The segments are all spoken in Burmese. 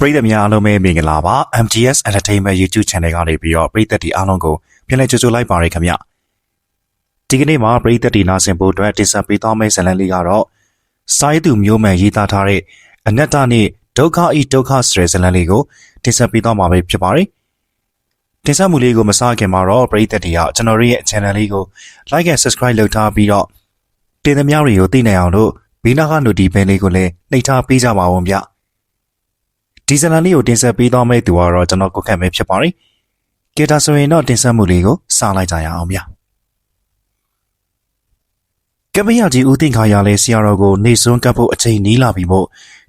ပရိသတ်များအားလုံးပဲမင်္ဂလာပါ MGS Entertainment YouTube Channel ကနေပြီးတော့ပရိသတ်တွေအားလုံးကိုပြန်လည်ကြိုဆိုလိုက်ပါရခင်ဗျဒီကနေ့မှာပရိသတ်တွေနားဆင်ဖို့အတွက်တင်ဆက်ပေးသွားမယ့်ဇာတ်လမ်းလေးကတော့စာရေးသူမျိုးမှန်ရေးသားထားတဲ့အနတ္တနဲ့ဒုက္ခဤဒုက္ခဆိုတဲ့ဇာတ်လမ်းလေးကိုတင်ဆက်ပေးသွားမှာပဲဖြစ်ပါတယ်တင်ဆက်မှုလေးကိုမစခင်မှာတော့ပရိသတ်တွေကကျွန်တော်တို့ရဲ့ channel လေးကို like and subscribe လုပ်ထားပြီးတော့တင်သမျှတွေကိုသိနိုင်အောင်လို့ဘေးနားက notification လေးကိုလည်းနှိပ်ထားပေးကြပါဦးဗျ ဒီဇာတ်လမ်းလေးကိုတင်ဆက်ပေးသွားမယ့်သူကတော့ကျွန်တော်ကိုခန့်ပဲဖြစ်ပါတယ်ကဲဒါဆိုရင်တော့တင်ဆက်မှုလေးကိုစလိုက်ကြရအောင်ဗျကပရကြီးဦးသိန်းခါရလဲဆရာတော်ကိုနေစွန်းကပ်ဖို့အချိန်နီးလာပြီမို့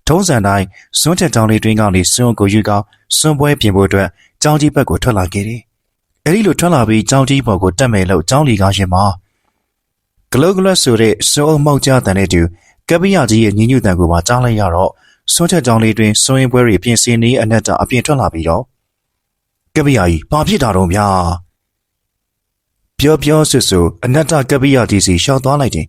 ထုံးစံတိုင်းစွန်းချက်ကြောင်းလေးတွင်းကနေစွန်းကိုယူကောင်းစွန်းပွဲပြင်ဖို့အတွက်ကြောင်းကြီးဘက်ကိုထွက်လာခဲ့တယ်။အဲဒီလိုထွက်လာပြီးကြောင်းကြီးဘော်ကိုတက်မယ်လို့ကြောင်းလီကားရှင်မှာဂလုတ်ဂလွတ်ဆိုတဲ့စွန်းအုံမောက်ကြတဲ့နဲ့တူကပရကြီးရဲ့ညဉ့်ညူတန်ကိုပါကြားလိုက်ရတော့ စွန်းချက်ကြောင်းလေးတွင်စွန်းရင်ပွဲတွေပြင်ဆင်နေအနက်တာအပြင်ထွက်လာပြီးတော့ကပရကြီးဘာဖြစ်တာတော့ဗျာပြောပြောဆွဆွအနက်တာကပရကြီးစီရှောက်သွားလိုက်တယ်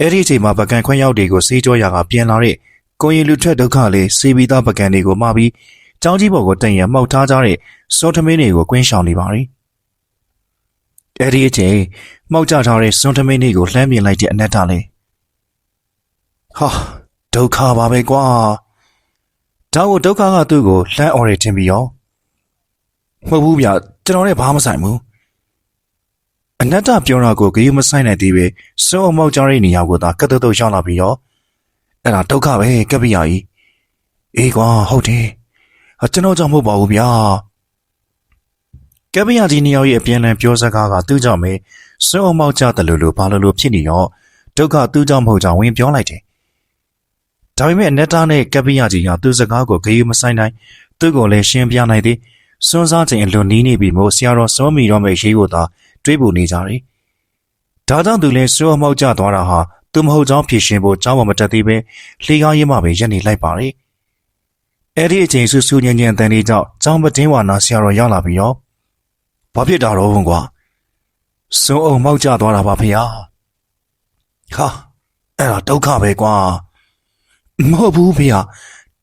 အဲ့ဒီအချိန်မှာပကံခွင့်ရောက်တွေကိုစေးကြောရာကပြန်လာတဲ့ကိုရင်လူထွက်ဒုက္ခလေးစေးပြီးသားပကံတွေကိုမှာပြီးကြောင်းကြီးဘော်ကိုတင်ရမှောက်ထားကြတဲ့စောထမင်းတွေကိုကွင်းရှောင်နေပါရီအဲ့ဒီအချိန်မှောက်ကြထားတဲ့စွန်ထမင်းတွေကိုလှမ်းမြင်လိုက်တဲ့အနက်တာလေးဟာ ဒုက္ခပါပဲကွာဒါကိုဒုက္ခကသူ့ကိုလှမ်းអော်ရတင်ပြီးရောမဟုတ်ဘူးဗျကျွန်တော်လည်းဘာမှမဆိုင်ဘူးအနတ္တပြောတာကိုဂရုမဆိုင်နိုင်သေးပဲစွန်အမောက်ကြတဲ့နေရာကိုသာကတ်တုတ်တုတ်ရောက်လာပြီးရောအဲ့ဒါဒုက္ခပဲကပ်ပြရကြီးအေးကွာဟုတ်တယ်ဟာကျွန်တော်ကြောင့်မဟုတ်ပါဘူးဗျာကပ်ပြရကြီးနေရာရဲ့အပြန်အလှန်ပြောစကားကသူ့ကြောင့်ပဲစွန်အမောက်ကြတယ်လို့လို့ဘာလို့လို့ဖြစ်နေရောဒုက္ခသူ့ကြောင့်မဟုတ်ကြောင်းဝင်ပြောလိုက်တယ် ဒါပေမဲ့အနက်တာနဲ့ကပ်ပြရကြီးကသူ့စကားကိုဂရုမဆိုင်နိုင်သူ့ကိုလည်းရှင်းပြနိုင်သည်စွန်းစားခြင်းအလွန်နီးနေပြီမို့ဆရာတော်စောမီတော်မဲ့ရေးကိုသာတွေးပူနေကြတယ်။ဒါကြောင့်သူလည်းစွန်းအမောက်ကျသွားတာဟာသူမဟုတ်ကြောင်းဖြေရှင်းဖို့ကြောင်းမတက်သေးပဲလှေကားရင်းမှပဲရက်နေလိုက်ပါလေ။အဲ့ဒီအချိန်ဆူဆူညံ့ညံ့တန်လေးကြောင့်ကြောင်းမတင်းဝါနာဆရာတော်ရောက်လာပြီးတော့ဘာဖြစ်တာတော့ကွာ။စွန်းအောင်မောက်ကျသွားတာပါဖေဟာ။ဟာအဲ့ဒါဒုက္ခပဲကွာ။ မဟုတ်ဘူးဖေဟာ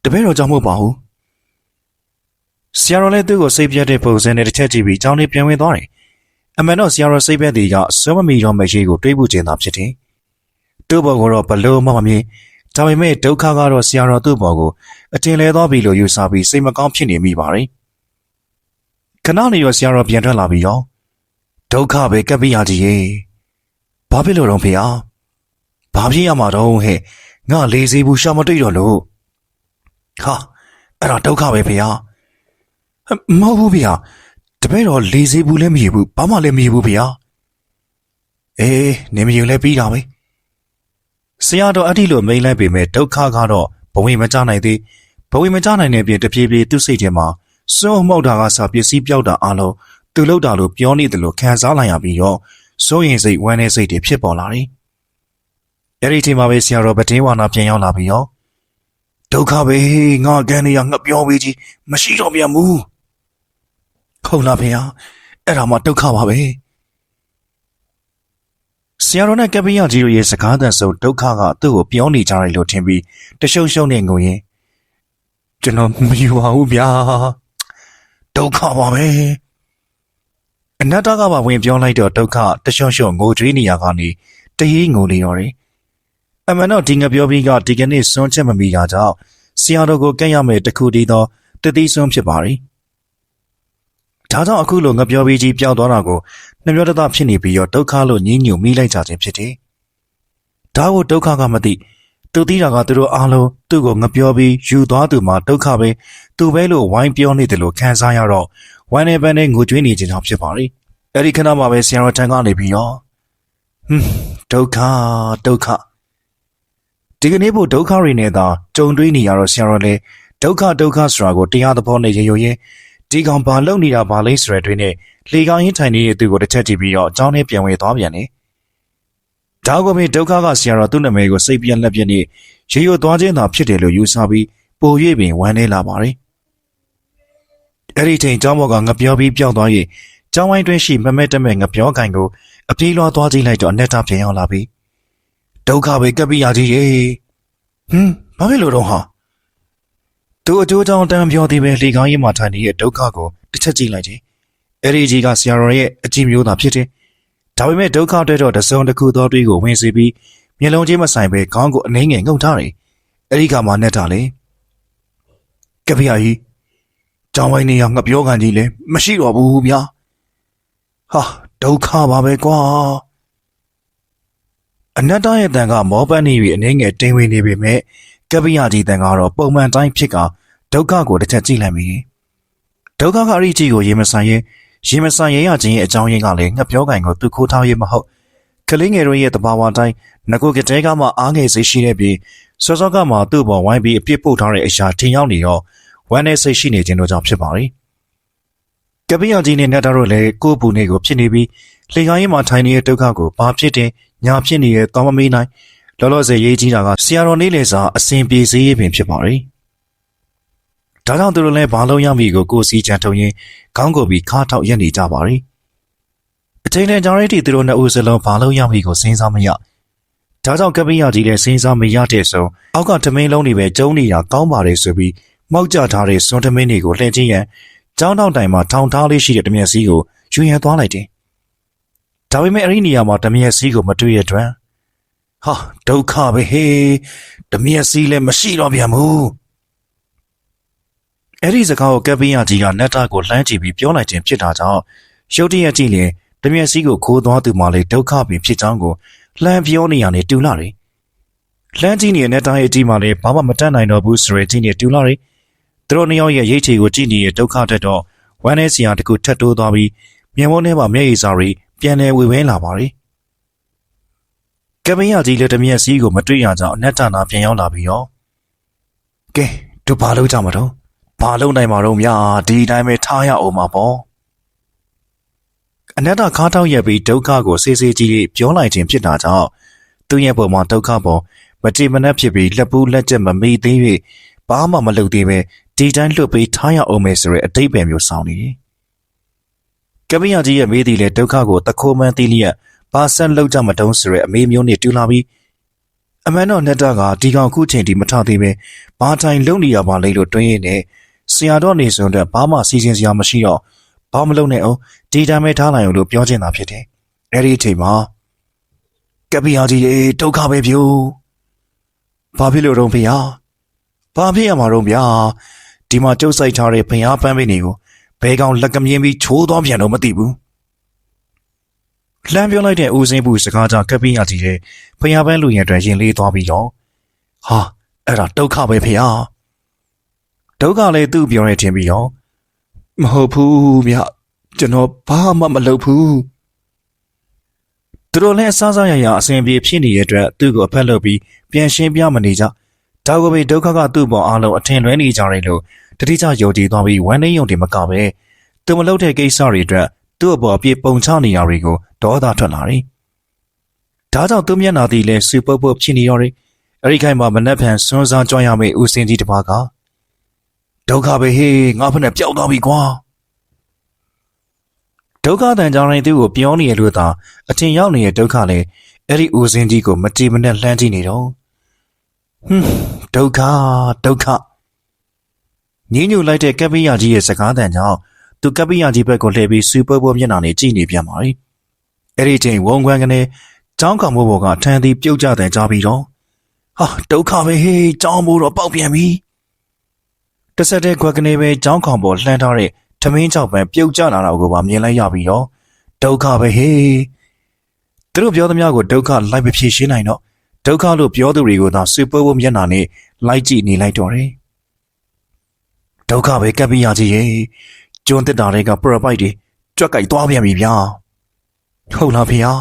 တပည့်တော်ကြောင့်မဟုတ်ပါဘူး။ဆရာတော်လည်းသူ့ကိုစိတ်ပြတ်တဲ့ပုံစံနဲ့တစ်ချက်ကြည့်ပြီးကြောင်းလေးပြန်ဝင်သွားတယ်။အမှန်တော့ဆရာတော်စိတ်ပြတ်တဲ့ကြောင့်စွမ်းမမီတော့မရှိကိုတွေးဖို့ကျင်တာဖြစ်တယ်။သူ့ဘော်ကတော့ဘလို့မှမမြင်။ဒါပေမဲ့ဒုက္ခကတော့ဆရာတော်သူ့ဘော်ကိုအတင်လဲသွားပြီလို့ယူဆပြီးစိတ်မကောင်းဖြစ်နေမိပါတယ်။ခဏနေရောဆရာတော်ပြန်ထွက်လာပြီးရောဒုက္ခပဲကပ်ပြရကြီးရေ။ဘာဖြစ်လို့တော့ဖေဟာ။ဘာဖြစ်ရမှာတော့ဟဲ့။ ငါလေးစီဘူးရှာမတွေ့တော့လို့။ဟာအဲ့ဒါဒုက္ခပဲဖေဟာ။မဟုတ်ဘူးဗျာတပည့်တော်လေစေဘူးလည်းမရဘူးဘာမှလည်းမရဘူးဗျာအေးနေမယူလည်းပြီးတာပဲဆရာတော်အဲ့ဒီလိုမိန်လိုက်ပေမဲ့ဒုက္ခကတော့ဘဝမကြနိုင်သေးဘဝမကြနိုင်တဲ့ပြင်တပြေးပြေးသူ့စိတ်ထဲမှာစွန့်မှုတ်တာကစာပစ္စည်းပြောက်တာအလုံးသူလောက်တာလို့ပြောနေတယ်လို့ခံစားလိုက်ရပြီးတော့စိုးရင်စိတ်ဝမ်းနေစိတ်တွေဖြစ်ပေါ်လာတယ် အဲ့ဒီချိန်မှာပဲဆရာတော်ဗတင်းဝါနာပြန်ရောက်လာပြီးတော့ဒုက္ခပဲငါကန်နေရငှက်ပြောပေးကြီးမရှိတော့ပြန်ဘူးဟုတ်လားဖေဟာအဲ့ဒါမှဒုက္ခပါပဲဆရာတော်နဲ့ကပ္ပိယကြီးတို့ရဲ့စကားသံဆုံးဒုက္ခကသူ့ကိုပြောနေကြတယ်လို့ထင်ပြီးတရှုံရှုံနဲ့ငုံရင်ကျွန်တော်မယူပါဘူးဗျာဒုက္ခပါပဲအနတ္တကပါဝင်ပြောလိုက်တော့ဒုက္ခတရှုံရှုံငိုကြွေးနေရကနေတရေးငိုနေတော့တယ် အမှန်တော့ဒီငပြောပြီးကဒီကနေ့စွန့်ချက်မမိတာကြောင့်ဆရာတော်ကိုကဲ့ရမယ်တခုတည်းသောတတိစွန်းဖြစ်ပါရီဒါကြောင့်အခုလိုငပြောပြီးကြီးပျောက်သွားတာကိုနှမျောတသဖြစ်နေပြီးတော့ဒုက္ခလို့ညှင်းညူမိလိုက်ကြခြင်းဖြစ်တယ်။ဒါကိုဒုက္ခကမသိသူသိတာကသူတို့အားလုံးသူ့ကိုငပြောပြီးယူသွားသူမှဒုက္ခပဲသူပဲလို့ဝိုင်းပြောနေတယ်လို့ခံစားရတော့ဝမ်းနေပန်းနဲ့ငိုကြွေးနေခြင်းကြောင့်ဖြစ်ပါလေ။အဲဒီခဏမှာပဲဆရာတော်ထံကနေပြီးတော့ဟွန်းဒုက္ခဒုက္ခ ဒီကနေ့ဖို့ဒုက္ခတွေနဲ့သာကြုံတွေ့နေရတော့ဆရာတော်လည်းဒုက္ခဒုက္ခဆိုတာကိုတရားသဘောနဲ့ရေရိုရင်းဒီကောင်ဘာလုပ်နေတာဘာလဲဆိုရတဲ့တွင်နဲ့လေကောင်းရင်ထိုင်နေတဲ့သူကိုတစ်ချက်ကြည့်ပြီးတော့အကြောင်းနဲ့ပြန်ဝေသွားပြန်တယ်။ဒါကိုပဲဒုက္ခကဆရာတော်သူ့နာမည်ကိုစိတ်ပြက်လက်ပြက်နဲ့ရေရိုသွားခြင်းသာဖြစ်တယ်လို့ယူဆပြီးပို၍ပင်ဝမ်းနေလာပါတယ်။အဲ့ဒီချိန်ကျောင်းဘော်ကငပြောပြီးပြောင်းသွားရင်ကျောင်းဝိုင်းတွင်ရှိမမက်တမဲ့ငပြောကင်ကိုအပြေးလွှားသွားကြည့်လိုက်တော့အနက်တာပြန်ရောက်လာပြီး ဒုက္ခပဲကပ်ပြီးရကြီးရေဟွန်းဘာဖြစ်လို့တော့ဟာသူအကျိုးကြောင့်တန်ပြောသေးပဲလေကောင်းရင်မှထိုင်နေတဲ့ဒုက္ခကိုတစ်ချက်ကြည့်လိုက်တယ်အဲ့ဒီကြီးကဆရာတော်ရဲ့အကြည့်မျိုးသာဖြစ်တယ်ဒါပေမဲ့ဒုက္ခအတွက်တော့တစုံတစ်ခုသောတွေးကိုဝင်စေပြီးမျက်လုံးချင်းမဆိုင်ပဲခေါင်းကိုအနှိမ့်ငယ်ငုံထားတယ်အဲ့ဒီကမှနဲ့တာလေကပ္ပိယကြီးကြောင်းဝိုင်းနေရငှက်ပြောကန်ကြီးလည်းမရှိတော့ဘူးဗျာဟာဒုက္ခပါပဲကွာ အနတ္တရဲ့တန်ကမောပတ်နေပြီးအနှိမ့်ငယ်တင်းဝင်နေပေမဲ့ကပ္ပိယကြီးတန်ကတော့ပုံမှန်တိုင်းဖြစ်ကဒုက္ခကိုတစ်ချက်ကြည့်လိုက်မိဒုက္ခကအရိကြီးကိုရေမဆိုင်ရင်ရေမဆိုင်ရရခြင်းရဲ့အကြောင်းရင်းကလည်းငှက်ပြောကန်ကိုသူခိုးထားရမဟုတ်ကလေးငယ်တို့ရဲ့တဘာဝတိုင်းငကိုကတဲကမှအားငယ်စိတ်ရှိတဲ့ပြီးစောစောကမှသူ့ပေါ်ဝိုင်းပြီးအပြစ်ပို့ထားတဲ့အရာထင်ရောက်နေတော့ဝမ်းနဲ့စိတ်ရှိနေခြင်းတို့ကြောင့်ဖြစ်ပါလေကပ္ပိယကြီးနဲ့နတ်သားတို့လည်းကိုယ့်ဘူးနေကိုဖြစ်နေပြီးလင်္ကာရင်မှာထိုင်နေတဲ့ဒုက္ခကိုဘာဖြစ်တယ် ညာဖြစ်နေတဲ့တောင်းမမေးနိုင်လောလောဆယ်ရေးကြီးတာကဆရာတော်နေလေစာအစဉ်ပြေစေးရေးပင်ဖြစ်ပါလေဒါကြောင့်သူတို့လည်းဘာလုံးရမိကိုကိုယ်စီချန်ထုံရင်ခေါင်းကိုပြီးခါထောက်ရက်နေကြပါလေအချိန်တန်ကြာရည်တီသူတို့နှစ်ဦးစလုံးဘာလုံးရမိကိုစဉ်းစားမရဒါကြောင့်ကပ္ပိယကြီးလည်းစဉ်းစားမရတဲ့ဆုံးအောက်ကထမင်းလုံးတွေပဲကျုံနေတာကောင်းပါတယ်ဆိုပြီးမောက်ကြထားတဲ့စွန်ထမင်းတွေကိုလှည့်ချင်းရန်ကျောင်းတောင်တိုင်မှာထောင်ထားလေးရှိတဲ့တမျက်စီးကိုယူရန်သွားလိုက်တယ် ဒါပေမဲ့အဲ့ဒီနေရာမှာတမျက်စီးကိုမတွေ့ရတဲ့ဟာဒုက္ခပဲဟေးတမျက်စီးလည်းမရှိတော့ပြန်ဘူးအဲ့ဒီစကားကိုကပ်ပင်းရကြီးကနတ်တာကိုလှမ်းကြည့်ပြီးပြောလိုက်ခြင်းဖြစ်တာကြောင့်ရုတ်တရက်ကြည့်ရင်တမျက်စီကိုခိုးသွားသူမှလည်းဒုက္ခပင်ဖြစ်ကြောင်းကိုလှမ်းပြောနေရနေတူလာတယ်။လှမ်းကြည့်နေတဲ့နတ်တာရဲ့အကြီးမှလည်းဘာမှမတတ်နိုင်တော့ဘူးဆိုရချင်းနေတူလာတယ်။သူတို့နှစ်ယောက်ရဲ့ရိတ်ချေကိုကြည့်နေတဲ့ဒုက္ခတက်တော့ဝမ်းနေစရာတကူထက်တိုးသွားပြီးမျက်မုံးထဲမှာမျက်ရည်စာတွေ ပြန်လည်ဝေဝဲလာပါတယ်။ကပ်ပင်းရကြီးလည်းတမျက်စီကိုမတွေ့ရကြောင်းအနက်တနာပြန်ရောက်လာပြီးတော့ကဲတို့ဘာလုပ်ကြမှာတော့ဘာလုံးနိုင်မှာတော့မြာဒီအတိုင်းပဲထားရအောင်မှာပေါ့အနတ္တခါတောက်ရက်ပြီးဒုက္ခကိုစေးစေးကြီးလေးပြောလိုက်ခြင်းဖြစ်တာကြောင့်သူ့ရဲ့ပုံမှာဒုက္ခပေါ်မတိမနှက်ဖြစ်ပြီးလက်ပူးလက်ကျက်မမေ့သေး၍ဘာမှမလုပ်သေးပဲဒီတိုင်းလွတ်ပြီးထားရအောင်မယ်ဆိုရတဲ့အတိတ်ပဲမျိုးဆောင်နေတယ် ကပ္ပိယကြီးရဲ့မေးသည်လေဒုက္ခကိုတခိုးမှန်းသိလျက်ဘာဆက်လောက်ကြမတုံးဆိုရအမေးမျိုးနဲ့တူလာပြီးအမှန်တော့နတ်တကဒီကောင်ခုချိန်ဒီမထသေးပဲဘာတိုင်လုံနေရပါလိမ့်လို့တွင်းရင်းနဲ့ဆရာတော်နေစွန်တဲ့ဘာမှစီစဉ်စရာမရှိတော့ဘာမလုပ်နဲ့အောင်ဒီတိုင်းပဲထားလိုက်အောင်လို့ပြောချင်တာဖြစ်တယ်။အဲ့ဒီအချိန်မှာကပ္ပိယကြီးရေဒုက္ခပဲပြူ။ဘာဖြစ်လို့တော့ဖေဟာ။ဘာဖြစ်ရမှာတော့ဗျာ။ဒီမှာကျုပ်ဆိုင်ထားတဲ့ဘုရားပန်းပင်တွေကို ဘဲကောင်လက်ကမြင်းပြီးချိုးသွားပြန်တော့မသိဘူး။လှမ်းပြောလိုက်တဲ့ဦးစင်းဘူးစကားကြောင့်ကပ္ပိယကြီးရဲ့ဘုရားပန်းလူရင်အတွက်ရင်လေးသွားပြီးတော့ဟာအဲ့ဒါဒုက္ခပဲဖေဟာ။ဒုက္ခလည်းသူ့ပြောနေတင်ပြီးရောမဟုတ်ဘူးမြကျွန်တော်ဘာမှမလုပ်ဘူးသူတို့လည်းအစားစားရရအစဉ်ပြေဖြစ်နေတဲ့အတွက်သူ့ကိုအဖက်လုပ်ပြီးပြန်ရှင်းပြမနေကြဒါကိုပဲဒုက္ခကသူ့ပေါ်အားလုံးအထင်လွဲနေကြတယ်လို့ တတိကျယုံကြည်သွားပြီးဝမ်းနေယုံတယ်မကပဲသူမလုပ်တဲ့ကိစ္စတွေအတွက်သူ့အပေါ်အပြစ်ပုံချနေရတွေကိုဒေါသထွက်လာတယ်ဒါကြောင့်သူ့မျက်နှာသည်လည်းစူပုတ်ပုတ်ဖြစ်နေရတယ်အဲ့ဒီခိုင်မှာမနှက်ဖန်စွန်းစားကြွရမယ့်ဦးစင်းကြီးတစ်ပါးကဒုက္ခပဲဟေးငါဖက်နဲ့ပျောက်သွားပြီကွာဒုက္ခတန်ကြောင်းရင်သူ့ကိုပြောနေရလို့သာအထင်ရောက်နေတဲ့ဒုက္ခလည်းအဲ့ဒီဦးစင်းကြီးကိုမတိမနဲ့လှမ်းကြည့်နေတော့ဟွန်းဒုက္ခဒုက္ခ ညင်းညူလိုက်တဲ့ကပ္ပိယကြီးရဲ့စကားတန်ကြောင့်သူကပ္ပိယကြီးဘက်ကိုလှည့်ပြီးစူပုတ်ပုတ်မျက်နှာနဲ့ကြည့်နေပြန်ပါလေအဲ့ဒီချိန်ဝုံခွန်းကနေចောင်းကောင်မိုးဘောကထန်သည်ပြုတ်ကြတဲ့ကြားပြီးတော့ဟာဒုက္ခပဲဟေးចောင်းမိုးတော့ပေါက်ပြန်ပြီတဆက်တဲ့ခွက်ကနေပဲကြောင်းခေါင်ပေါ်လှမ်းထားတဲ့ထမင်းချောက်ပန်ပြုတ်ကျလာတာကိုပါမြင်လိုက်ရပြီးတော့ဒုက္ခပဲဟေးသူတို့ပြောသမျှကိုဒုက္ခလိုက်မဖြေရှင်းနိုင်တော့ဒုက္ခလို့ပြောသူတွေကိုသာစွေပွဲပွဲမျက်နှာနဲ့လိုက်ကြည့်နေလိုက်တော့တယ် ဒုက္ခပဲကပ်ပြီးရကြီးရေကျွန်းတက်တာတွေကပရပိုက်တွေကြွက်ကြိုက်သွားပြန်ပြီဗျာဟုတ်လားဖေဟာ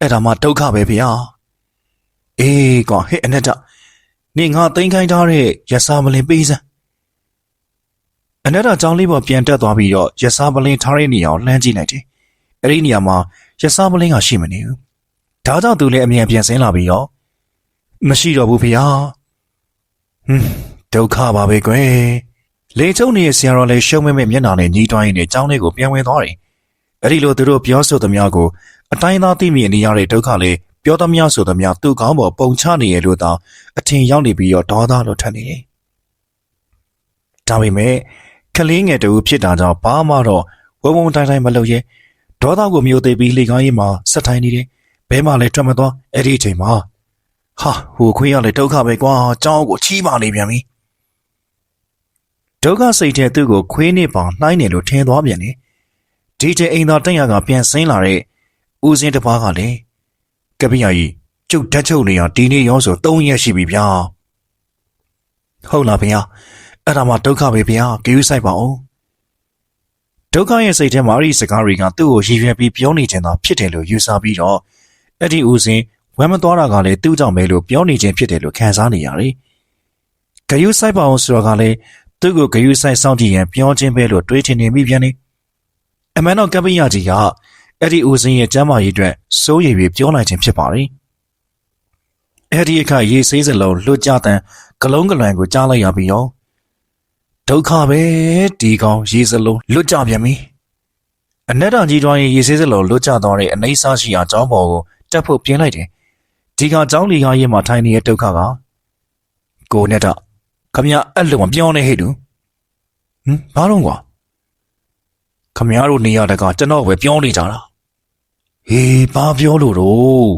အဲ့ဒါမှဒုက္ခပဲဖေဟာအေးကွာဟဲ့အနက်တနေငါသိမ်းခိုင်းထားတဲ့ရစာမလင်ပေးစမ်းအနက်တာကျောင်းလေးပေါ်ပြန်တက်သွားပြီးတော့ရစားပလင်းထားတဲ့နေရာကိုလှမ်းကြည့်လိုက်တယ်။အဲ့ဒီနေရာမှာရစားပလင်းကရှိမနေဘူး။ဒါကြောင့်သူလည်းအမြန်ပြန်ဆင်းလာပြီးတော့မရှိတော့ဘူးဖေဟာ။ဟွန်းဒုက္ခပါပဲကွယ်။ လေချုံနေတဲ့ဆရာတော်လည်းရှုံးမဲမဲမျက်နှာနဲ့ညီးတွိုင်းနေတဲ့ကျောင်းလေးကိုပြန်ဝင်သွားတယ်။အဲ့ဒီလိုသူတို့ပြောဆိုသမျှကိုအတိုင်းသားသိမြင်နေရတဲ့ဒုက္ခလေးပြောသမျှဆိုသမျှသူ့ကောင်းပေါ်ပုံချနေရလို့တောင်အထင်ရောက်နေပြီးတော့ဒေါသလိုထက်နေတယ်။ဒါပေမဲ့ကလေးငယ်တူဖြစ်တာကြောင့်ဘာမှတော့ဝုံဝုံတိုင်းတိုင်းမလုပ်ရဲဒေါသကိုမျိုးသိပ်ပြီးလေကောင်းရင်မှဆက်ထိုင်နေတယ်ဘဲမှလည်းထွက်မသွားအဲ့ဒီအချိန်မှာဟာဟိုခွေးရလေဒုက္ခပဲကွာကြောင်းကိုချီးပါနေပြန်ပြီ ဒုက္ခစိတ်တဲ့သူ့ကိုခွေးနေပေါင်နှိုင်းနေလို့ထင်သွားပြန်တယ်ဒီချိန်အိမ်သာတက်ရကပြန်ဆင်းလာတဲ့ဦးစင်းတစ်ပါးကလည်းကပိယာကြီးကျုပ်ဓာတ်ချုပ်နေရဒီနေ့ရောဆို3ရက်ရှိပြီဗျာဟုတ်လားဗျာအဲ့ဒါမှဒုက္ခပဲဗျာကြည့်ဆိုင်ပါအောင်ဒုက္ခရဲ့စိတ်ထဲမှာအဲ့ဒီစကားတွေကသူ့ကိုရည်ရွယ်ပြီးပြောနေခြင်းသာဖြစ်တယ်လို့ယူဆပြီးတော့အဲ့ဒီဦးစင်းဝမ်းမသွားတာကလည်းသူ့ကြောင့်ပဲလို့ပြောနေခြင်းဖြစ်တယ်လို့ခံစားနေရတယ်ဂယုဆိုင်ပါအောင်ဆိုတော့ကလည်း သူ့ကိုဂယုဆိုင်စောင့်ကြည့်ရင်ပြောခြင်းပဲလို့တွေးထင်နေမိပြန်နေအမှန်တော့ကပိယကြီးကအဲ့ဒီဦးစင်းရဲ့ကျမ်းမာရေးအတွက်စိုးရိမ်ပြီးပြောလိုက်ခြင်းဖြစ်ပါတယ်အဲ့ဒီအခါရေဆေးစလုံးလွတ်ကြတဲ့ဂလုံးကလွန်ကိုကြားလိုက်ရပြီးရောဒုက္ခပဲဒီကောင်ရေစလုံးလွတ်ကြပြန်ပြီအနက်တော်ကြီးတွားရင်ရေဆေးစလုံးလွတ်ကြသွားတဲ့အနှိမ့်စားရှိရာကျောင်းပေါ်ကိုတက်ဖို့ပြင်းလိုက်တယ်ဒီကောင်ကျောင်းလီကားရင်မှာထိုင်နေတဲ့ဒုက္ခကကိုနဲ့တော့ ခမရအဲ့လိုမပြောနဲ့ဟဲ့တူဟမ်ဘာလို့ကွာခမရတို့နေရတဲ့ကကျွန်တော်ပဲပြောနေကြတာဟေးဘာပြောလို့တော့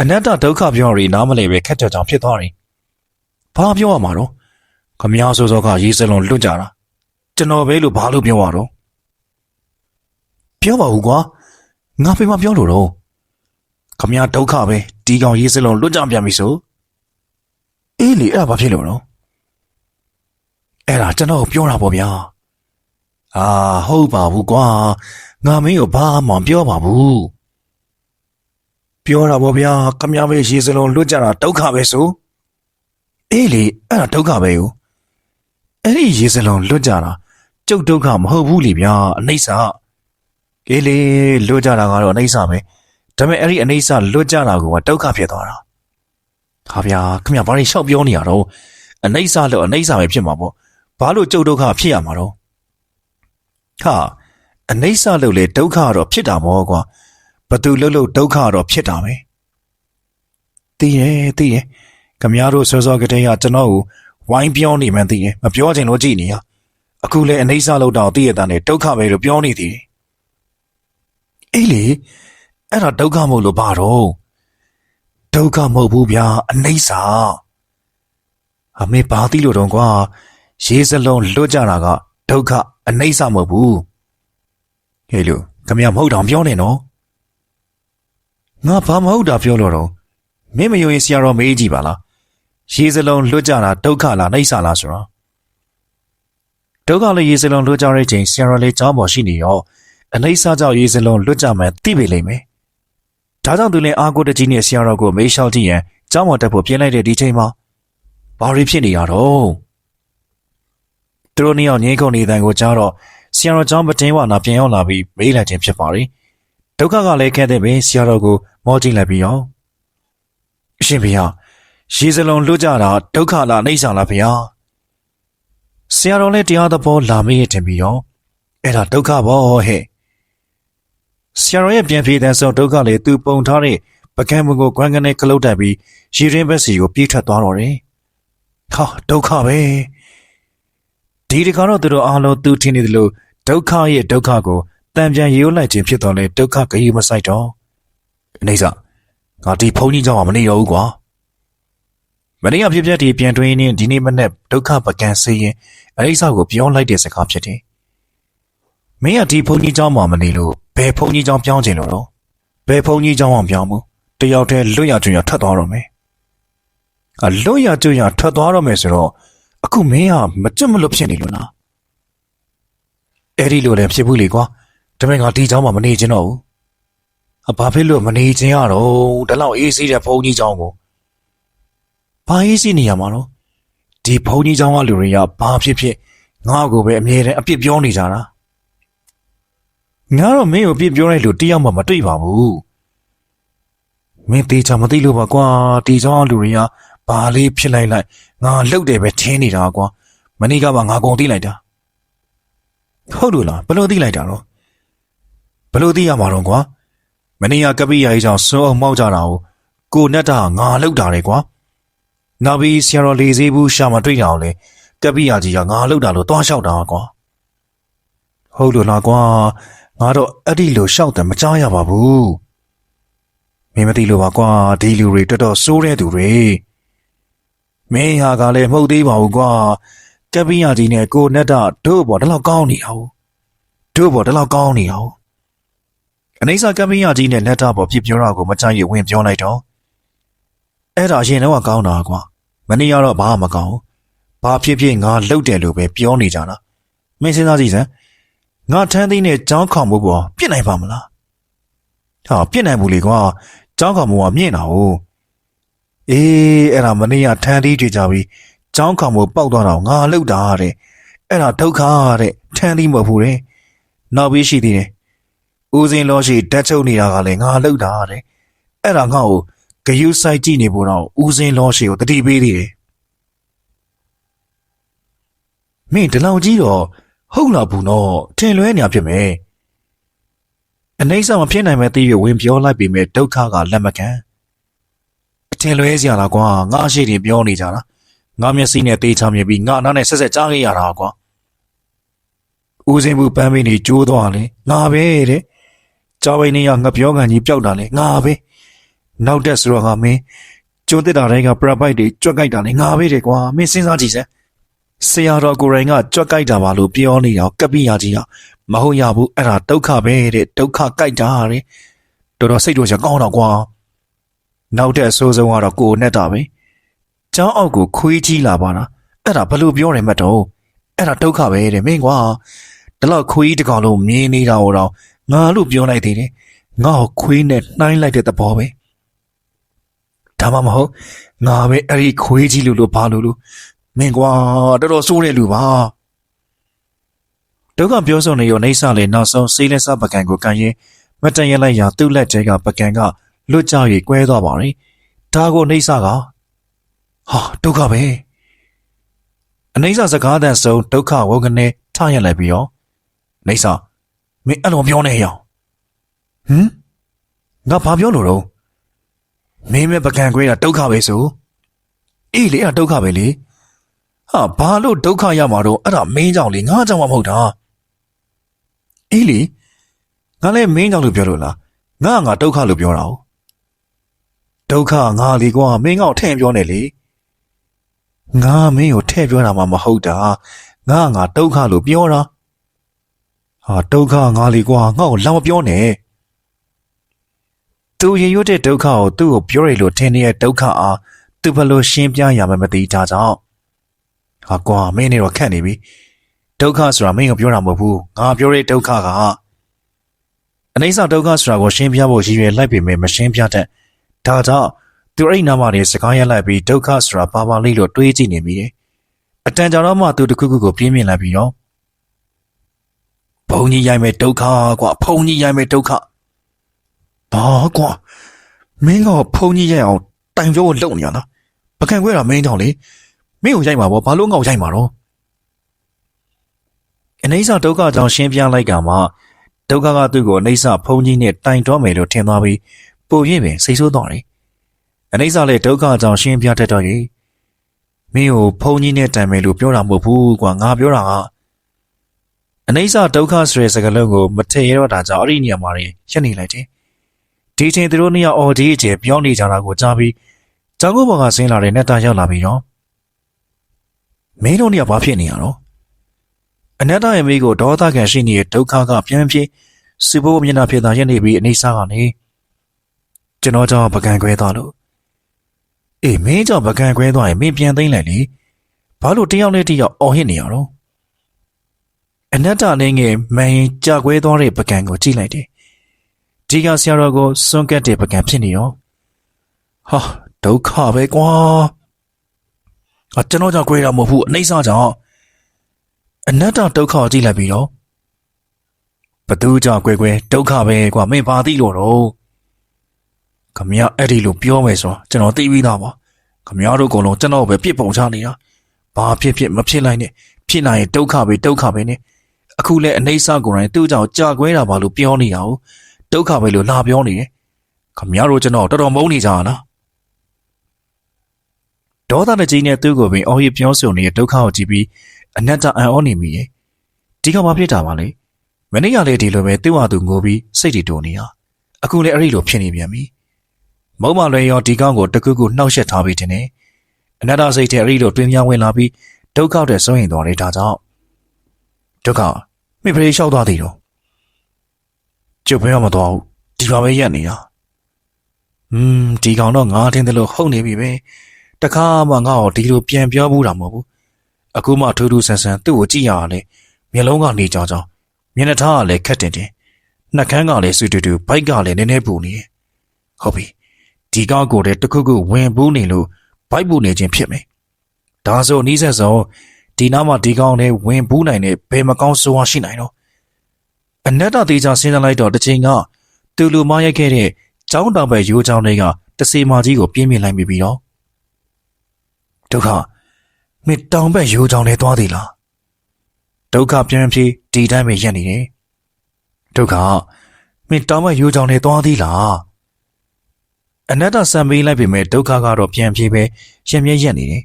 အနတ္တဒုက္ခပြောရီနားမလဲပဲခက်ကြကြောင်ဖြစ်သွားတယ်ဘာပြောရမှာတော့ခမရဆိုစောကရေးစလုံးလွတ်ကြတာကျွန်တော်ပဲလို့ဘာလို့ပြောရတော့ပြောပါဦးကွာငါဖေးမပြောလို့တော့ခမရဒုက္ခပဲဒီကောင်ရေးစလုံးလွတ်ကြပြန်ပြီဆို အေးလေအဲ့ဒါဘာဖြစ်လို့တော့အဲ့ဒါကျွန်တော်ပြောတာပေါ့ဗျာအာဟုတ်ပါဘူးကွာငါမင်းကိုဘာမှမပြောပါဘူးပြောတာပေါ့ဗျာခမရပဲရေးစလုံးလွတ်ကြတာဒုက္ခပဲဆိုအေးလေအဲ့ဒါဒုက္ခပဲယူအဲ့ဒီရေးစလုံးလွတ်ကြတာကျုပ်ဒုက္ခမဟုတ်ဘူးလေဗျာအနိစ္စအေးလေလွတ်ကြတာကတော့အနိစ္စပဲဒါပေမဲ့အဲ့ဒီအနိစ္စလွတ်ကြတာကဒုက္ခဖြစ်သွားတာ ဟာဗျာခမရဘာလို့ရှောက်ပြောနေရတော့အနိစ္စလို့အနိစ္စပဲဖြစ်မှာပေါ့ဘာလို့ကျုပ်ဒုက္ခဖြစ်ရမှာတော့ဟာအနိစ္စလို့လေဒုက္ခတော့ဖြစ်တာမောကွာဘသူလို့လို့ဒုက္ခတော့ဖြစ်တာပဲသိရဲ့သိရဲ့ခမရတို့စောစောကတည်းကကျွန်တော်ကိုဝိုင်းပြောနေမှန်းသိရဲ့မပြောချင်လို့ကြည်နေရအခုလေအနိစ္စလို့တော့သိရတဲ့နဲ့ဒုက္ခပဲလို့ပြောနေသေးတယ်အေးလေအဲ့ဒါဒုက္ခမဟုတ်လို့ဘာတော့ ဒုက္ခမဟုတ်ဘူးဗျာအနိစ္စအမေဘာသိလို့တော့ကွာရေးစလုံးလွတ်ကြတာကဒုက္ခအနိစ္စမဟုတ်ဘူးဟေးလူခမရမဟုတ်တော့ပြောနေနော်ငါဘာမဟုတ်တာပြောလို့တော့မင်းမယုံရင်ဆရာတော်မေးကြည့်ပါလားရေးစလုံးလွတ်ကြတာဒုက္ခလားနှိမ့်ဆလားဆိုတော့ဒုက္ခလည်းရေးစလုံးလွတ်ကြတဲ့ချိန်ဆရာတော်လေးကြောင်းပေါ်ရှိနေရောအနှိမ့်ဆကြောင့်ရေးစလုံးလွတ်ကြမှန်းသိပေလိမ့်မယ် ဒါကြောင့်သူလည်းအာကိုတကြီးနဲ့ဆရာတော်ကိုမေးလျှောက်ကြည့်ရင်ကြောင်းပေါ်တက်ဖို့ပြင်လိုက်တဲ့ဒီချိန်မှာဘာတွေဖြစ်နေရတော့သူတို့နှစ်ယောက်ငင်းကုန်နေတဲ့ကိုကြားတော့ဆရာတော်ကြောင်းပတင်းဝါနာပြန်ရောက်လာပြီးမေးလိုက်ခြင်းဖြစ်ပါတယ်ဒုက္ခကလည်းခဲ့တဲ့ပင်ဆရာတော်ကိုမောကြည့်လိုက်ပြီးရောအရှင်ဘုရားရေစလုံးလွတ်ကြတာဒုက္ခလားနှိမ့်ဆလားဘုရားဆရာတော်လည်းတရားသဘောလာမေးရတင်ပြီးရောအဲ့ဒါဒုက္ခဘောဟဲ့ ဆရာတော်ရဲ့ပြန်ပြေးတဲ့ဆုံးဒုက္ခလေသူပုံထားတဲ့ပကံမကိုကွမ်းကနေကလုတ်တက်ပြီးရေရင်းဘက်စီကိုပြေးထွက်သွားတော့တယ်ဟာဒုက္ခပဲဒီတခါတော့သူတို့အားလုံးသူထင်နေတယ်လို့ဒုက္ခရဲ့ဒုက္ခကိုတံပြန်ရိုးလိုက်ခြင်းဖြစ်တော့လေဒုက္ခခရီးမဆိုင်တော့အနေစားငါဒီဖုန်းကြီးကြောင့်မနေရောဘူးကွာမနေ့ကဖြစ်ဖြစ်ဒီပြန်တွင်းနေဒီနေ့မနေ့ဒုက္ခပကံစေးရင်အဲ့ဒီဆောက်ကိုပြောလိုက်တဲ့စကားဖြစ်တယ်မင်းကဒီဖုန်းကြီးကြောင့်မှမနေလို့ ဘယ်ဖုန်ကြီးကြောင်ပြောင်းချင်လို့တော့ဘယ်ဖုန်ကြီးကြောင်အောင်ပြောင်းဘူးတယောက်တည်းလွတ်ရကျွရထွက်သွားတော့မယ်အလွတ်ရကျွရထွက်သွားတော့မယ်ဆိုတော့အခုမင်းဟာမကျွတ်မလွတ်ဖြစ်နေလို့လားအဲ့ဒီလိုလည်းဖြစ်ဘူးလေကွာဒါပေမဲ့ငါဒီကြောင်မှမနေချင်တော့ဘူးအဘာဖြစ်လို့မနေချင်ရတော့ဒါလောက်အေးဆေးတဲ့ဖုန်ကြီးကြောင်ကိုဘာအေးဆေးနေရမှာတော့ဒီဖုန်ကြီးကြောင်ကလူတွေကဘာဖြစ်ဖြစ်ငါ့ကိုပဲအမြဲတမ်းအပြစ်ပြောနေကြတာ ငါတော့မင်းကိုပြစ်ပြောလိုက်လို့တရားမှမတွေ့ပါဘူးမင်းတေချာမသိလို့ပါကွာတေချာလူတွေကဘာလေးဖြစ်လိုက်လိုက်ငါလှုပ်တယ်ပဲထင်းနေတာကွာမနေ့ကမှငါကုန်သိလိုက်တာဟုတ်လို့လားဘလို့သိလိုက်တာတော့ဘလို့သိရမှာတော့ကွာမနေ့ကကပိယာကြီးကြောင့်စွန်းအောင်မောက်ကြတာကိုကိုနတ်တာငါလှုပ်တာလေကွာနောက်ပြီးဆရာတော်လေစေးဘူးရှာမတွေ့တာကိုလေကပိယာကြီးကငါလှုပ်တာလို့တွားလျှောက်တာကွာဟုတ်လို့လားကွာ ငါတော့အဲ့ဒီလိုလျှောက်တယ်မကြားရပါဘူးမင်းမသိလို့ပါကွာဒီလူတွေတော်တော်စိုးတဲ့သူတွေမင်းဟာကလည်းမဟုတ်သေးပါဘူးကွာကပ္ပိယကြီးနဲ့ကိုနဲ့တာတို့ဘောဒီလောက်ကောင်းနေအောင်တို့ဘောဒီလောက်ကောင်းနေအောင်အနေစာကပ္ပိယကြီးနဲ့လက်တာပေါ်ပြစ်ပြောတာကိုမကြိုက်ရဝင်ပြောလိုက်တော့အဲ့ဒါအရင်တော့ကောင်းတာကွာမနေ့ကတော့ဘာမှမကောင်းဘူးဘာဖြစ်ဖြစ်ငါလှုပ်တယ်လို့ပဲပြောနေကြတာမင်းစဉ်းစားကြည့်စမ်း ငါထမ်းသိနဲ့ကြောင်းခေါင်မှုပေါ်ပြစ်နိုင်ပါမလားဟာပြစ်နိုင်ဘူးလေကွာကြောင်းခေါင်မှုကမြင့်တာ哦အေးအဲ့ဒါမနေ့ကထမ်းသီးကြွကြပြီးကြောင်းခေါင်မှုပေါက်သွားတော့ငါလှုပ်တာတဲ့အဲ့ဒါဒုက္ခတဲ့ထမ်းသီးမဟုတ်ဘူးတဲ့နောက်ပြီးရှိသေးတယ်ဦးစင်းလောရှိတက်ချုပ်နေတာကလည်းငါလှုပ်တာတဲ့အဲ့ဒါငါ့ကိုဂယုဆိုင်ကြည့်နေဖို့တော့ဦးစင်းလောရှိကိုတတိပေးသေးတယ်မင်းဒီလောက်ကြီးတော့ ဟုတ်လားဘူးနော်ထင်လွဲနေဖြစ်မယ်အနေဆာမဖြစ်နိုင်မဲ့သိရဝင်ပြောလိုက်ပြီမဲ့ဒုက္ခကလက်မခံအထင်လွဲစရာလားကွာငါအရှိတွေပြောနေကြတာငါမျက်စိနဲ့တေးချမြင်ပြီးငါအနားနဲ့ဆက်ဆက်ကြားခဲ့ရတာကွာဦးစင်ဘူးပန်းမင်းကြီးကျိုးသွားလေငါပဲတဲ့ကြောင်ပိန်ကြီးကငါပြောကန်ကြီးပျောက်တာလေငါပဲနောက်တက်ဆိုတော့ငါမင်းကျိုးတက်တာတွေကပရပိုက်တွေကြွက်ကြိုက်တာလေငါပဲတဲ့ကွာမင်းစဉ်းစားကြည့်စမ်း ဆရာတော်ကိုယ်တိုင်ကကြွက်ကြိုက်တာပါလို့ပြောနေတော့ကပ္ပိယကြီးကမဟုတ်ရဘူးအဲ့ဒါဒုက္ခပဲတဲ့ဒုက္ခကြိုက်တာတဲ့တော်တော်စိတ်တို့ရကောင်းတော့ကွာနောက်တဲ့အဆိုးဆုံးကတော့ကိုယ်နဲ့တာပဲကျောင်းအောက်ကိုခွေးကြီးလာပါလားအဲ့ဒါဘယ်လိုပြောတယ်မတ်တော့အဲ့ဒါဒုက္ခပဲတဲ့မင်းကွာဒီလောက်ခွေးတစ်ကောင်လုံးမြင်နေတာတော့ငါလို့ပြောလိုက်သေးတယ်ငါ့ကိုခွေးနဲ့နှိုင်းလိုက်တဲ့သဘောပဲဒါမှမဟုတ်ငါပဲအဲ့ဒီခွေးကြီးလို့လို့ဘာလို့လို့ မင်းကွာတော်တော်စိုးတဲ့လူပါဒုက္ခပြောဆိုနေရောနေဆလေနောက်ဆုံးစေးလက်စပကံကိုကန်ရင်မတန်ရလိုက်ရာသူ့လက်ထဲကပကံကလွတ်ကြ၍ကွဲသွားပါရင်ဒါကိုနေဆကဟာဒုက္ခပဲအနေဆစကားတန်ဆုံးဒုက္ခဝုကနေထရလိုက်ပြီးရောနေဆမင်းအဲ့လိုပြောနေရအောင်ဟမ်ငါဘာပြောလို့တော့မင်းမဲ့ပကံကွဲတာဒုက္ခပဲဆိုအေးလေအဲ့ဒါဒုက္ခပဲလေ ဟာဘာလို့ဒုက္ခရမှာတော့အဲ့ဒါမင်းကြောင့်လေငါကြောင့်မဟုတ်တာအေးလေငါလည်းမင်းကြောင့်လို့ပြောလို့လားငါကငါဒုက္ခလို့ပြောတာ哦ဒုက္ခငါလေကွာမင်းကောက်ထည့်ပြောနေလေငါမင်းကိုထည့်ပြောတာမှမဟုတ်တာငါကငါဒုက္ခလို့ပြောတာဟာဒုက္ခငါလေကွာငါ့ကိုလာမပြောနဲ့သူရင်ရွတ်တဲ့ဒုက္ခကိုသူ့ကိုပြောရလို့ထင်နေတဲ့ဒုက္ခအားသူဘယ်လိုရှင်းပြရမှမသိတာကြောင့် ဟာကွာမင်းနေတော့ခက်နေပြီဒုက္ခဆိုတာမင်းကပြောတာမဟုတ်ဘူးငါပြောတဲ့ဒုက္ခကအနိစ္စဒုက္ခဆိုတာကိုရှင်းပြဖို့ရည်ရွယ်လိုက်ပေမဲ့မရှင်းပြတတ်ဒါကြောင့်သူအဲ့ဒီနားမှာနေစကားရလိုက်ပြီးဒုက္ခဆိုတာပါပါလေးလို့တွေးကြည့်နေပြီအတန်ကြာတော့မှသူတစ်ခုခုကိုပြင်းပြင်းလိုက်ပြီးတော့ဘုံကြီးရိုက်မဲ့ဒုက္ခကွာဖုံကြီးရိုက်မဲ့ဒုက္ခဘာကွာမင်းကဖုံကြီးရိုက်အောင်တိုင်ပြောဖို့လုပ်နေရလားပကံခွဲတာမင်းကြောင့်လေ မင်းကိုရိုက်မှာပေါ့ဘာလို့ငေါ့ရိုက်မှာတော့အနေဆာဒုက္ခကြောင့်ရှင်းပြလိုက်ကမှဒုက္ခကသူ့ကိုအနေဆာဖုံးကြီးနဲ့တိုင်တော့မယ်လို့ထင်သွားပြီးပိုရင်းပင်စိတ်ဆိုးသွားတယ်အနေဆာလည်းဒုက္ခကြောင့်ရှင်းပြတတ်တော့ရေမင်းကိုဖုံးကြီးနဲ့တိုင်မယ်လို့ပြောတာမဟုတ်ဘူးကွာငါပြောတာကအနေဆာဒုက္ခဆိုတဲ့စကားလုံးကိုမထည့်ရတော့တာကြောင့်အဲ့ဒီနေရာမှာရက်နေလိုက်တယ်ဒီချိန်သူတို့နှစ်ယောက်အော်ဒီအကျယ်ပြောနေကြတာကိုကြားပြီးကျောင်းကုန်းပေါ်ကဆင်းလာတဲ့နတ်သားရောက်လာပြီးတော့ မင်းတို့နေရာဘာဖြစ်နေရတော့အနတ္တရဲ့မိကိုဒေါသခံရှိနေတဲ့ဒုက္ခကပြန်ပြင်းစေဖို့မျက်နှာဖြစ်တာရက်နေပြီးအနေစားကနေကျွန်တော်ကြောင့်ပကံခွဲသွားလို့အေးမင်းကြောင့်ပကံခွဲသွားရင်မင်းပြန်သိမ့်လိုက်လေဘာလို့တယောက်နဲ့တယောက်အော်ဟစ်နေရတော့အနတ္တအနေငယ်မန်ရင်ကြာခွဲသွားတဲ့ပကံကိုကြည့်လိုက်တယ်ဒီကဆရာတော်ကိုစွန့်ကတ်တဲ့ပကံဖြစ်နေရောဟာဒုက္ခပဲကွာ အကျွန်တော်ကြောင့်ကြွေးတာမဟုတ်ဘူးအနှိမ့်စားကြောင့်အနတ္တဒုက္ခကိုကြည့်လိုက်ပြီးတော့ဘသူကြောင့်ကြွယ်ကြွယ်ဒုက္ခပဲကွာမင်းဘာသိလို့တော့ခမရအဲ့ဒီလိုပြောမယ်ဆိုတော့ကျွန်တော်သိပြီးသားပါခမရတို့အကုန်လုံးကျွန်တော်ပဲပြစ်ပုံချနေတာဘာဖြစ်ဖြစ်မဖြစ်လိုက်နဲ့ဖြစ်နိုင်ရင်ဒုက္ခပဲဒုက္ခပဲနဲ့အခုလဲအနှိမ့်စားကိုယ်တိုင်သူ့ကြောင့်ကြာကွဲတာပါလို့ပြောနေတာ哦ဒုက္ခပဲလို့လာပြောနေတယ်ခမရတို့ကျွန်တော်တော်တော်မုန်းနေကြတာလား ဒဒေါသနဲ့ကြီးနဲ့သူ့ကိုပင်အော်ရပြောဆိုနေတဲ့ဒုက္ခကိုကြည့်ပြီးအနတ္တအံ့ဩနေမိရဲ့ဒီကောင်မဖြစ်တာပါလေမနေ့ကလေးဒီလိုပဲသူ့ဟာသူငိုပြီးစိတ်တွေတိုနေတာအခုလည်းအဲ့ဒီလိုဖြစ်နေပြန်ပြီမုံမလွယ်ရောဒီကောင်ကိုတကူကူနှောက်ယှက်ထားပြီးတင်နေအနတ္တစိတ်ထဲအဲ့ဒီလိုတွင်များဝင်လာပြီးဒုက္ခတဲ့စိုးရင်တော်နေတာကြောင့်ဒုက္ခမိဖရေလျှောက်သွားသေးတော့ကျုပ်ဘယ်မှမသွားဘူးဒီပါပဲရက်နေတာอืมဒီကောင်တော့ငါထင်တယ်လို့ဟုတ်နေပြီပဲ တခါမှငါ့ကိုဒီလိုပြန်ပြောဘူးတာမဟုတ်ဘူးအခုမှထူးထူးဆန်းဆန်းသူ့ကိုကြည့်ရတာလေမျက်လုံးကနေကြောင်ကြောင်မျက်နှာထားကလည်းခက်တင်တင်နှာခမ်းကလည်းစူတူတူဘိုက်ကလည်းနည်းနည်းပူနေဟုတ်ပြီဒီကောင်ကိုလည်းတခုခုဝင်ဘူးနေလို့ဘိုက်ပူနေခြင်းဖြစ်မယ်ဒါဆိုနီးစက်ဆုံးဒီနားမှာဒီကောင်နဲ့ဝင်ဘူးနိုင်တဲ့ဘယ်မကောင်းဆိုးဝါရှိနိုင်တော့အနက်တသေးချာစဉ်းစားလိုက်တော့တစ်ချိန်ကသူလူမရိုက်ခဲ့တဲ့ကျောင်းတောင်ပဲရိုးချောင်းတွေကတစေမာကြီးကိုပြင်းပြလိုက်မိပြီးတော့ ဒုက္ခမင်းတောင်ဘက်ရိုးချောင်းနဲ့သွားသေးလားဒုက္ခပြန်ပြေးဒီတိုင်းပဲရက်နေတယ်ဒုက္ခမင်းတောင်ဘက်ရိုးချောင်းနဲ့သွားသေးလားအနက်တဆံမေးလိုက်ပေမဲ့ဒုက္ခကတော့ပြန်ပြေးပဲရက်မြဲရက်နေတယ်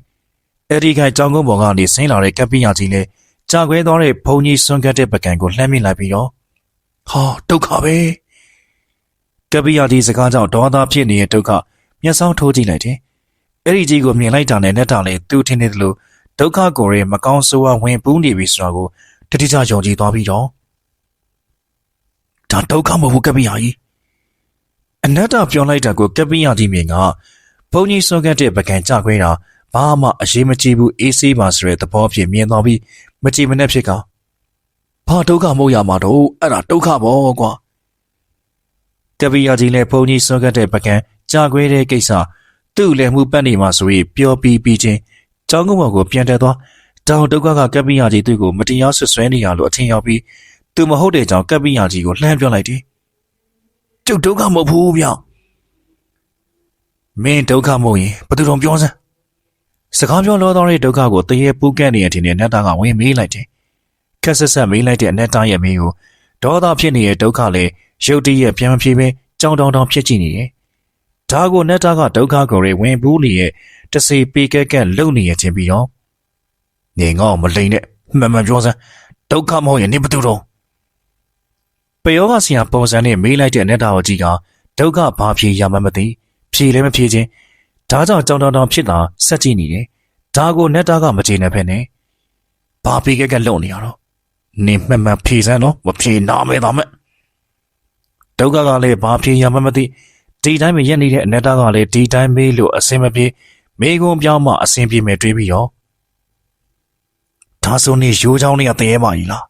အဲ့ဒီခိုင်ကြောင်ကုန်းပေါ်ကနေဆင်းလာတဲ့ကပ္ပိယကြီးလည်းကြာခွဲသွားတဲ့ဘုံကြီးဆွန့်ကတ်တဲ့ပကံကိုလှမ်းမိလိုက်ပြီးတော့ဟာဒုက္ခပဲကပ္ပိယကြီးစကားကြောင့်ဒေါသဖြစ်နေတဲ့ဒုက္ခမျက်စောင်းထိုးကြည့်လိုက်တယ် အဲ့ဒီကြီးကိုမြင်လိုက်တာနဲ့နဲ့တာလည်းသူ့ထင်နေတယ်လို့ဒုက္ခကိုယ်ရဲ့မကောင်းဆိုးဝါးဝင်ပူးနေပြီဆိုတာကိုတတိကျယုံကြည်သွားပြီးတော့ဒါဒုက္ခမဟုတ်ဘူးကပ္ပိယကြီးအနတ္တပြောလိုက်တာကိုကပ္ပိယကြီးမြင်ကဘုံကြီးဆွန့်ကတ်တဲ့ပကံကြခွဲတာဘာမှအရေးမကြီးဘူးအေးဆေးပါဆိုတဲ့သဘောဖြင့်မြင်သွားပြီးမကြည်မနဲ့ဖြစ်ကဘာဒုက္ခမဟုတ်ရမှာတော့အဲ့ဒါဒုက္ခပေါ့ကွာကပီယာကြီးလည်းဘုံကြီးဆွမ်းကတ်တဲ့ပကံကြာခွဲတဲ့ကိစ္စ သူ့လည်းမှုပတ်နေမှာဆိုပြီးပျော်ပြီးပြီးချင်းကျောင်းကုန်းပေါ်ကိုပြန်တက်သွားတောင်ဒုက္ခကကပီယာကြီးသူ့ကိုမတရားဆွဆွဲနေရလို့အထင်ရောက်ပြီးသူမဟုတ်တဲ့ကြောင့်ကပီယာကြီးကိုလှမ်းပြောလိုက်တယ်ကျုပ်ဒုက္ခမဟုတ်ဘူးဗျမင်းဒုက္ခမဟုတ်ရင်ဘယ်သူတော်ပြောစမ်းစကားပြောလောသောတဲ့ဒုက္ခကိုတရေပူးကန့်နေတဲ့အထင်နဲ့နတ်သားကဝင်မေးလိုက်တယ်။ခက်ဆက်ဆက်မေးလိုက်တဲ့အနတ်သားရဲ့မေးကိုဒေါသဖြစ်နေတဲ့ဒုက္ခလည်းရုတ်တရက်ပြန်မပြေပဲကြောင်တောင်တောင်ဖြစ်ကြည့်နေတယ်။ ဒါကိုနတ်သားကဒုက္ခကိုယ်ဝင်ပူးနေရဲ့တစေပေကက်ကက်လုံနေရခြင်းပြီးတော့နေငေါ့မလိန်နဲ့မှန်မှန်ပြောစမ်းဒုက္ခမဟုတ်ရင်နေဘသူတော့ပယောကစီယာပုံစံနဲ့မေးလိုက်တဲ့အနတ်သားကြီးကဒုက္ခဘာဖြေရမှမသိဖြေလည်းမဖြေခြင်းဒါကြောင့်ကြောင်တောင်တောင်ဖြစ်တာဆက်ကြည့်နေတယ်။ဒါကိုနက်တာကမကျေနပ်ဖက်နဲ့။ဘာပြီးကက်ကလုံနေရတော့။နေမှန်မှန်ဖြေစမ်းတော့မဖြေနာမဲသားမဲ့။ဒုက္ခကလည်းဘာဖြေရမှမသိ ဒီတိုင်းပဲရက်နေတဲ့အနက်တာကလည်းဒီတိုင်းမေးလို့အစင်မပြေမေကုံပြောင်းမှအစင်ပြေမယ်တွေးပြီးတော့ဒါဆိုနေရိုးချောင်းတွေကတရေမကြီးလား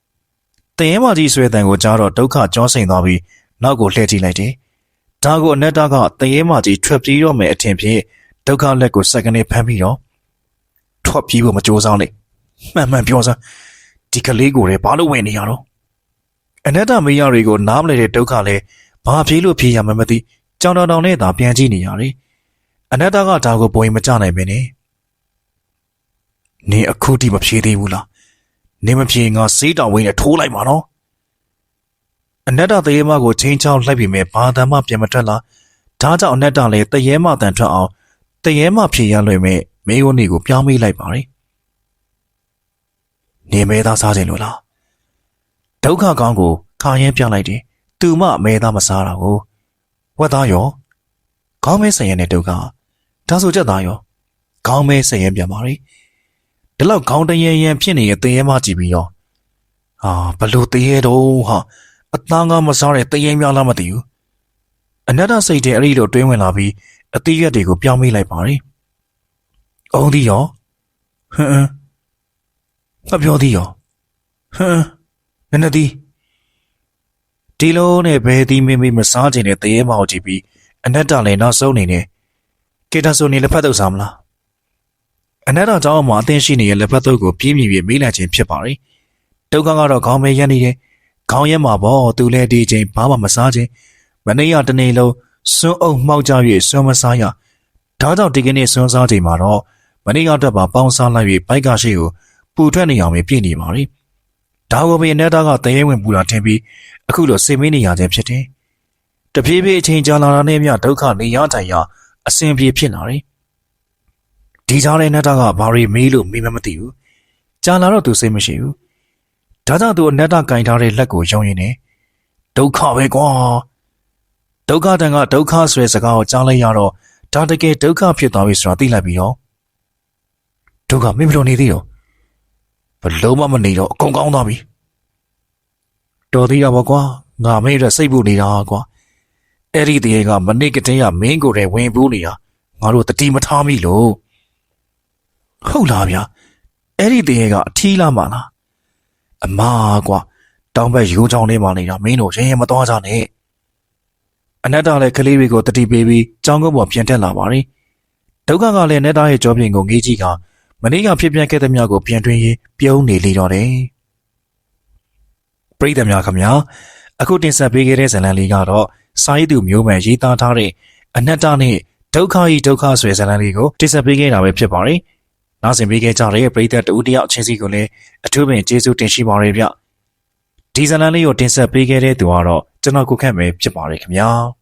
။တရေမကြီးဆွဲတန်ကိုကြားတော့ဒုက္ခကြောစိန်သွားပြီးနောက်ကိုလှည့်ကြည့်လိုက်တယ်။ဒါကိုအနက်တာကတရေမကြီးထွက်ပြေးတော့မယ်အထင်ဖြင့်ဒုက္ခလက်ကိုစက္ကနဲ့ဖမ်းပြီးတော့ထွက်ပြေးဖို့မကြိုးစားနဲ့မှန်မှန်ပြောစမ်းဒီကလေးကိုလည်းဘာလို့ဝင်နေရတော့အနက်တာမေးရတွေကိုနားမလဲတဲ့ဒုက္ခလည်း ဘာပြေးလို့ပြေးရမှမသိကြောင်တောင်တောင်နဲ့သာပြန်ကြည့်နေရတယ်အနက်တာကဒါကိုပုံရင်မကြနိုင်မင်းနဲ့နေအခုတိမဖြေသေးဘူးလားနေမဖြေငါစေးတောင်ဝင်းနဲ့ထိုးလိုက်မှာနော်အနက်တာတရေမကိုချင်းချောင်းလိုက်ပြီးမြဲဘာသာမှပြန်မထွက်လာဒါကြောင့်အနက်တာလည်းတရေမတန်ထွက်အောင်တရေမဖြေရလွယ်မဲ့မေးခွန်းတွေကိုပြောင်းမိလိုက်ပါရီနေမဲသားစားခြင်းလို့လားဒုက္ခကောင်းကိုခါရင်ပြလိုက်တယ် သူမမဲသားမစားတာကိုဝက်သားရောခေါင်းမဲဆရင်တဲ့ဒုက္ခဒါဆိုချက်သားရောခေါင်းမဲဆရင်ပြန်ပါရီဒီလောက်ခေါင်းတရရန်ဖြစ်နေတဲ့တရေမကြည့်ပြီးရောအာဘလို့တရေတော့ဟာအသားငါမစားတဲ့တရင်များလားမသိဘူးအနတ္တစိတ်တဲ့အဲ့ဒီလိုတွင်းဝင်လာပြီးအသီးရက်တွေကိုပြောင်းမိလိုက်ပါတယ်။အောင်ဒီရောဟမ်ငါပြောသည်ရောဟမ်နည်းနည်း ဒီဒီလိုနဲ့ဘယ်ဒီမိမိမစားခြင်းနဲ့တရေမောက်ကြည့်ပြီးအနတ္တလည်းနောက်ဆုံးနေနေကေတာဆိုနေလက်ဖက်တုပ်စားမလားအနတ္တကြောင့်မှအသင်ရှိနေတဲ့လက်ဖက်တုပ်ကိုပြင်းပြင်းပြမေးလိုက်ခြင်းဖြစ်ပါရီဒုက္ခကတော့ခေါင်းမဲရနေတယ်ခေါင်းရဲမှာပေါ့သူလည်းဒီချိန်ဘာမှမစားခြင်းမနေ့ကတနေ့လုံးစွန်းအုပ်မှောက်ကြ၍စွန်းမစားရဒါကြောင့်ဒီကနေ့စွန်းစားချိန်မှာတော့မနေ့ကတက်ပါပေါင်းစားလိုက်၍ဘိုက်ကရှိကိုပူထွက်နေအောင်ပြည့်နေပါလိဒါကိုပင်နဲ့တာကတရေဝင်ပူလာထင်ပြီး အခုလိုစိတ်မင်းနေရခြင်းဖြစ်တယ်တဖြည်းဖြည်းအချိန်ကြာလာတာနဲ့မျှဒုက္ခနေရတိုင်ရအစဉ်ပြေဖြစ်လာတယ်ဒီကြားတဲ့နတ်တာကဘာရီမေးလို့မေးမမသိဘူးကြာလာတော့သူစိတ်မရှိဘူးဒါကြောင့်သူအနတ္တကင်ထားတဲ့လက်ကိုယုံရင်နေဒုက္ခပဲကွာဒုက္ခတန်ကဒုက္ခဆိုတဲ့စကားကိုကြားလိုက်ရတော့ဒါတကယ်ဒုက္ခဖြစ်သွားပြီဆိုတာသိလိုက်ပြီးတော့ဒုက္ခမင်းဘယ်လိုနေသေးရောဘလုံးမမနေတော့အကုန်ကောင်းသွားပြီ တော်သေးရပါကွာငါမင်းရဲ့စိတ်ပူနေတာကွာအဲ့ဒီတည်းကမနစ်ကတည်းကမင်းကိုယ်တိုင်ဝင်ပူးနေတာငါတို့တတိမထားမိလို့ဟုတ်လားဗျာအဲ့ဒီတည်းကအထီးလားမလားအမကွာတောင်းဘက်ရိုးချောင်းလေးမှနေတာမင်းတို့ရင်ရင်မသွားကြနဲ့အနတ္တလည်းကလေးတွေကိုတတိပေးပြီးကြောင်းကုန်းပေါ်ပြန်တက်လာပါရီဒုက္ခကလည်းအနတ္တရဲ့ကြောပြင်ကိုငေးကြည့်ကမနေ့ကဖြစ်ပျက်ခဲ့တဲ့မြကိုပြန်တွင်ရင်ပြုံးနေလေတော့တယ် ပရိသတ်များခင်ဗျာအခုတင်ဆက်ပေးခဲ့တဲ့ဇာတ်လမ်းလေးကတော့စာရေးသူမျိုးမှန်ရေးသားထားတဲ့အနတ္တနဲ့ဒုက္ခဤဒုက္ခဆိုတဲ့ဇာတ်လမ်းလေးကိုတင်ဆက်ပေးခဲ့တာပဲဖြစ်ပါတယ်။နောက်ဆင်ပေးခဲ့ကြတဲ့ပရိသတ်တူတယောက်ချင်းစီကိုလည်းအထူးပင်ကျေးဇူးတင်ရှိပါရစေဗျ။ဒီဇာတ်လမ်းလေးကိုတင်ဆက်ပေးခဲ့တဲ့သူကတော့ကျွန်တော်ကိုခန့်ပဲဖြစ်ပါတယ်ခင်ဗျာ။